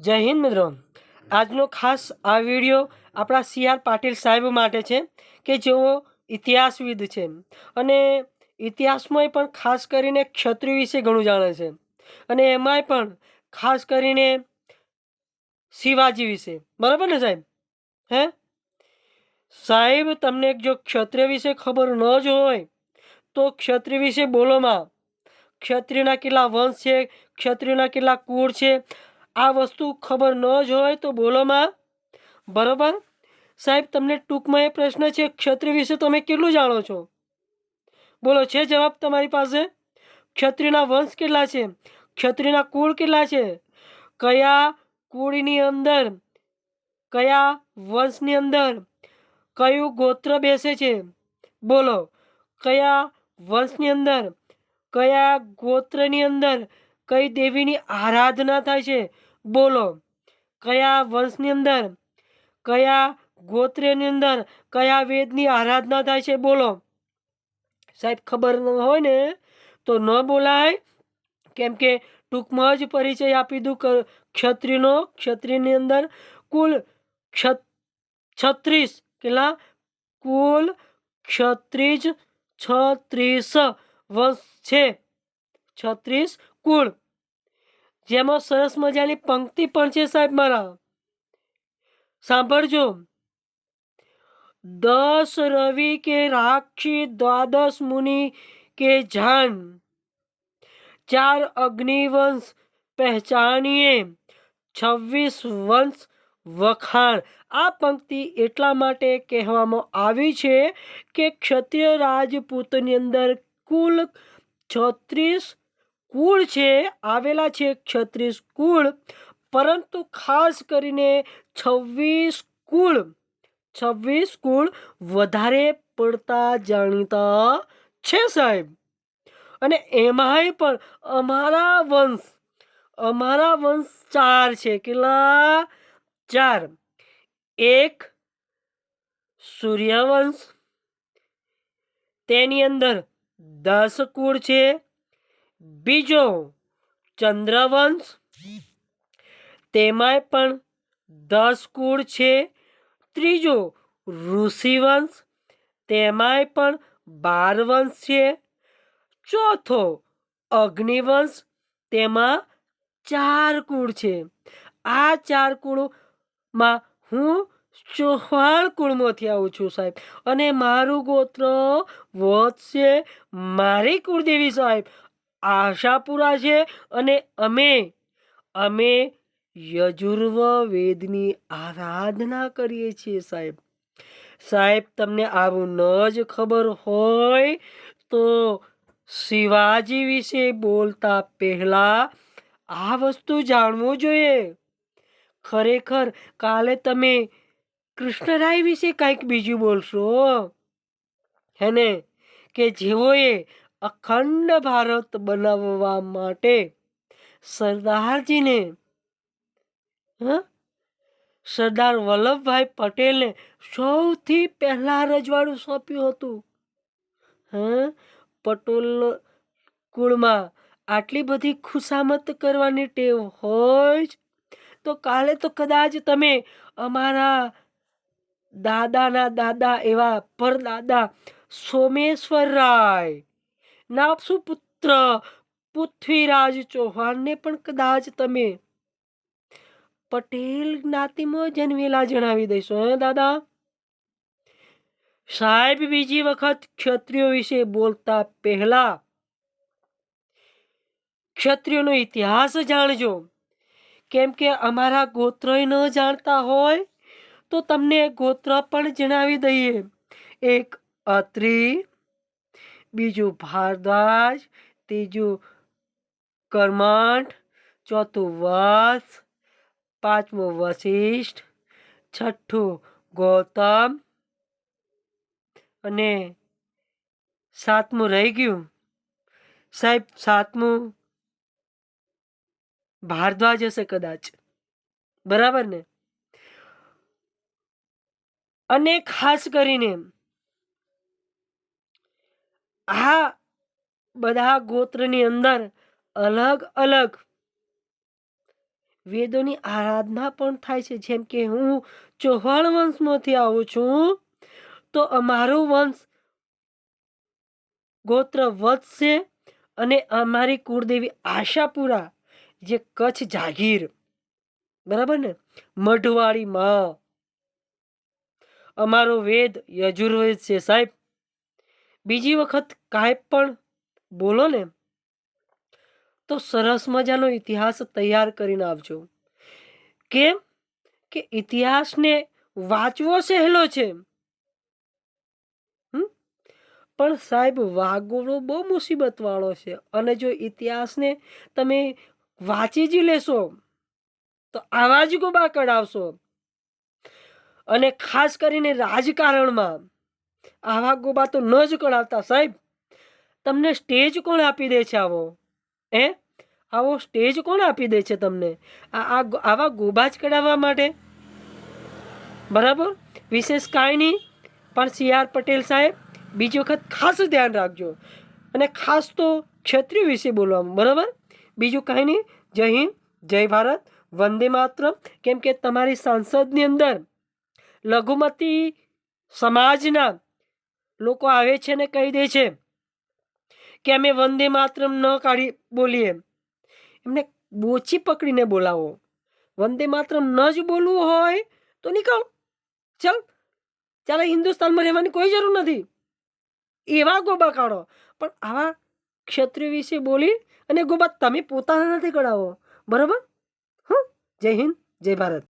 જય હિન્દ મિત્રો. આજનો ખાસ આ વીડિયો આપણા સી આર પાટીલ સાહેબ માટે છે કે જેઓ ઇતિહાસવિદ છે. અને ઇતિહાસમાંય પણ ખાસ કરીને ક્ષત્રિય વિશે ઘણું જાણે છે. અને એમાંય પણ ખાસ કરીને શિવાજી વિશે. બરાબર ને સાહેબ? હે? સાહેબ, તમને જો ક્ષત્રિય વિશે ખબર ન જ હોય, તો ક્ષત્રિય વિશે બોલોમાં ક્ષત્રિયના કેટલા વંશ છે, ક્ષત્રિયના કેટલા કુળ છે આ વસ્તુ ખબર ન જ હોય તો બોલોમાં બરાબર? સાહેબ, તમને ટૂંકમાં એ પ્રશ્ન છે, ક્ષત્રિય વિશે તમે કેટલું જાણો છો? બોલો, છે જવાબ તમારી પાસે? ક્ષત્રિયના વંશ કેટલા છે? ક્ષત્રિયના કુળ કેટલા છે? કયા કુળની અંદર, કયા વંશની અંદર, કયું ગોત્ર બેસે છે? બોલો, કયા વંશની અંદર, કયા ગોત્રની અંદર, કઈ દેવીની આરાધના થાય છે? બોલો. કયા વંશની અંદર? કયા ગોત્રની અંદર? કયા વેદની આરાધના થાય છે? બોલો. સાહેબ, ખબર ન હોય ને તો ન બોલાય. કેમ કે ટૂંકમાં જ પરિચય આપી દઉં ક્ષત્રિયનો. ક્ષત્રિયની અંદર કુલ છત્રીસ. કેટલા? કુલ છત્રીસ છત્રીસ વંશ છે. છત્રીસ કુળ જેમાં સરસ મજાની પંક્તિ પણ છે સાહેબ મારા. સાંભળજો. દસ રવિ કે રાક્ષી, દ્વાદશ મુનિ કે જાન. ચાર અગ્નિવંશ પહેચાનીએ. છવ્વીસ વંશ વખાણ. આ પંક્તિ એટલા માટે કહેવામાં આવી છે કે ક્ષત્રિય રાજપૂતની અંદર કુલ છત્રીસ કુળ છે, આવેલા છે છત્રીસ કુળ, પરંતુ ખાસ કરીને છવ્વીસ કુળ. છવ્વીસ કુળ વધારે પડતા જાણીતા છે સાહેબ. અને એમાંય પણ અમારા વંશ અમારા વંશ ચાર છે. કેટલા? ચાર. એક સૂર્યવંશ, તેની અંદર દસ કુળ છે. બીજો ચંદ્રવંશ. તેમાંય પણ દસ કુળ છે. ત્રીજો ઋષિવંશ. તેમાંય પણ બાર વંશ છે. ચોથો અગ્નિવંશ. તેમાં ચાર કુળ છે. આ ચાર કુળમાં હું ચૌહાણ કુળમાંથી આવું છું સાહેબ. અને મારું ગોત્ર વધ છે. મારી કુળદેવી સાહેબ. આશાપુરા છે અને અમે અમે યજુર્વ વેદની આરાધના કરીએ છીએ સાહેબ. સાહેબ, તમને આવું ન જ ખબર હોય તો શિવાજી વિશે બોલતા પહેલા આ વસ્તુ જાણવું જોઈએ. ખરેખર કાલે તમે કૃષ્ણરાય વિશે કંઈક બીજું બોલશો? હે ને? કે જેઓએ અખંડ ભારત બનાવવા માટે સરદારજીને સરદાર વલ્લભભાઈ પટેલને સૌથી પહેલાં રજવાડું સોંપ્યું હતું. હં? પટોલ કુળમાં આટલી બધી ખુશામત કરવાની ટેવ હોય જ, તો કાલે તો કદાચ તમે અમારા દાદાના દાદા એવા પરદાદા સોમેશ્વર રાય ના સુપુત્ર પૃથ્વીરાજ ચૌહાણને પણ કદાચ તમે પટેલ જ્ઞાતિમાં જન્મેલા જણાવી દઈશો, હે દાદા? સાહેબ, બીજી વખત ક્ષત્રિયો વિશે બોલતા પહેલા ક્ષત્રિયોનો ઇતિહાસ જાણજો. કેમ કે અમારા ગોત્ર ન જાણતા હોય તો તમને ગોત્ર પણ જણાવી દઈએ. એક અત્રી બીજું ભારદ્વાજ, ત્રીજું કર્મઠ, ચોથું વત્સ, પાંચમું વશિષ્ઠ, છઠ્ઠું ગૌતમ અને સાતમું રહી ગયું. સાહેબ, સાતમું ભારદ્વાજ હશે કદાચ. બરાબર ને? અને ખાસ કરીને આ બધા ગોત્રની અંદર અલગ અલગ વેદોની આરાધના પણ થાય છે. જેમ કે હું ચૌહાણ વંશમાંથી આવું છું, તો અમારો વંશ ગોત્ર વધશે અને અમારી કુળદેવી આશાપુરા, જે કચ્છ જાગીર. બરાબર ને? મઢવાડીમાં. અમારો વેદ યજુર્વેદ છે સાહેબ. બીજી વખત કાંઈ પણ બોલો ને, તો સરસ મજાનો ઇતિહાસ તૈયાર કરીને આવજો. કેમ કે ઇતિહાસને વાંચવો સહેલો છે? પણ સાહેબ, વાગોળો બહુ મુસીબતવાળો છે અને જો ઇતિહાસને તમે વાંચી જ લેશો, તો આવા જ ગોબા કઢાવશો. અને ખાસ કરીને રાજકારણમાં આવા ગોબા તો ન જ કઢાવતા, સાહેબ. તમને સ્ટેજ કોણ આપી દે છે આવો? હે? આવો સ્ટેજ કોણ આપી દે છે તમને? આ આવા ગોબા જ કઢાવવા માટે? બરાબર? વિશેષ કાંઈ નહીં. પણ સી આર પટેલ સાહેબ, બીજી વખત ખાસ ધ્યાન રાખજો. અને ખાસ તો ક્ષત્રિય વિશે બોલવામાં, બરાબર? બીજું કાંઈ નહીં. જય હિન્દ, જય ભારત. વંદે માત્ર કેમ કે તમારી સંસદની અંદર લઘુમતી સમાજના લોકો આવે છે ને કહી દે છે કે અમે વંદે માતરમ ન કાઢી બોલીએ. એમને બોચી પકડીને બોલાવો. વંદે માતરમ ન જ બોલવું હોય તો નીકળ. ચાલ. ચાલે હિન્દુસ્તાનમાં રહેવાની કોઈ જરૂર નથી. એવા ગોબા કાઢો. પણ આવા ક્ષત્રિય વિશે બોલી અને ગોબા તમે પોતાના નથી કઢાવો. બરાબર? હં. જય હિન્દ, જય ભારત.